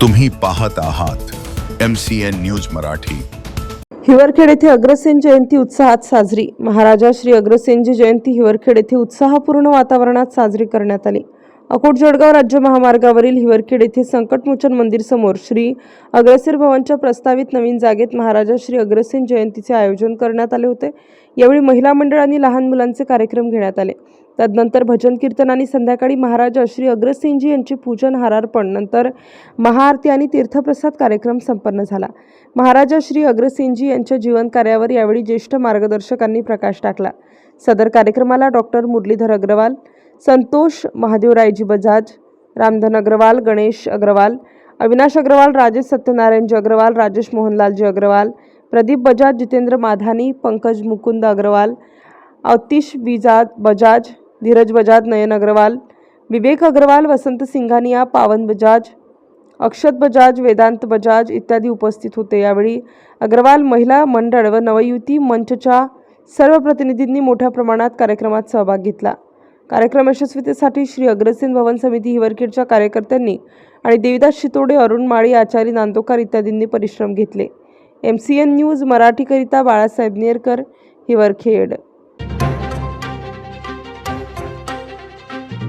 तुम्ही पाहत आहात M C N news Marathi. Hiwarkhed येथे अग्रसेन जयंती उत्साहात साजरी. महाराजा श्री अग्रसेनजी जयंती हिवरखेड येथे उत्साहपूर्ण वातावरणात साजरी करण्यात आली. अकोट जळगाव राज्य महामार्गावरील हिवरखेड येथे संकटमोचन मंदिर समोर श्री अग्रसेन भवनच्या प्रस्तावित नवीन जागेत महाराजा श्री अग्रसेन जयंतीचे आयोजन करण्यात आले होते. यावेळी महिला मंडळ आणि लहान मुलांचे कार्यक्रम घेण्यात आले. तदनंतर भजन कीर्तन आणि संध्याकाळी महाराजा श्री अग्रसेनजी यांचे पूजन हारार्पण नंतर महाआरती आणि तीर्थप्रसाद कार्यक्रम संपन्न झाला. महाराजा श्री अग्रसेनजी यांच्या जीवन कार्यावर यावेळी ज्येष्ठ मार्गदर्शकांनी प्रकाश टाकला. सदर कार्यक्रमाला डॉक्टर मुरलीधर अग्रवाल संतोष महादेवरायजी बजाज रामधन अग्रवाल गणेश अग्रवाल अविनाश अग्रवाल राजेश सत्यनारायणजी अग्रवाल राजेश मोहनलालजी अग्रवाल प्रदीप बजाज जितेंद्र माधानी पंकज मुकुंद अग्रवाल अतिश बिजाज बजाज धीरज बजाज नयन अग्रवाल विवेक अग्रवाल वसंत सिंघानिया पावन बजाज अक्षत बजाज वेदांत बजाज इत्यादी उपस्थित होते यावेळी. अग्रवाल महिला मंडळ व नवयुती मंचच्या सर्व प्रतिनिधींनी मोठ्या प्रमाणात कार्यक्रमात सहभाग घेतला. कार्यक्रम यशस्वीतेसाठी श्री अग्रसेन भवन समिती हिवरखेडच्या कार्यकर्त्यांनी आणि देविदास शितोडे अरुण माळी आचारी नांदोकार इत्यादींनी परिश्रम घेतले. एम सी एन न्यूज मराठीकरिता बाळासाहेब नेरकर हिवरखेड.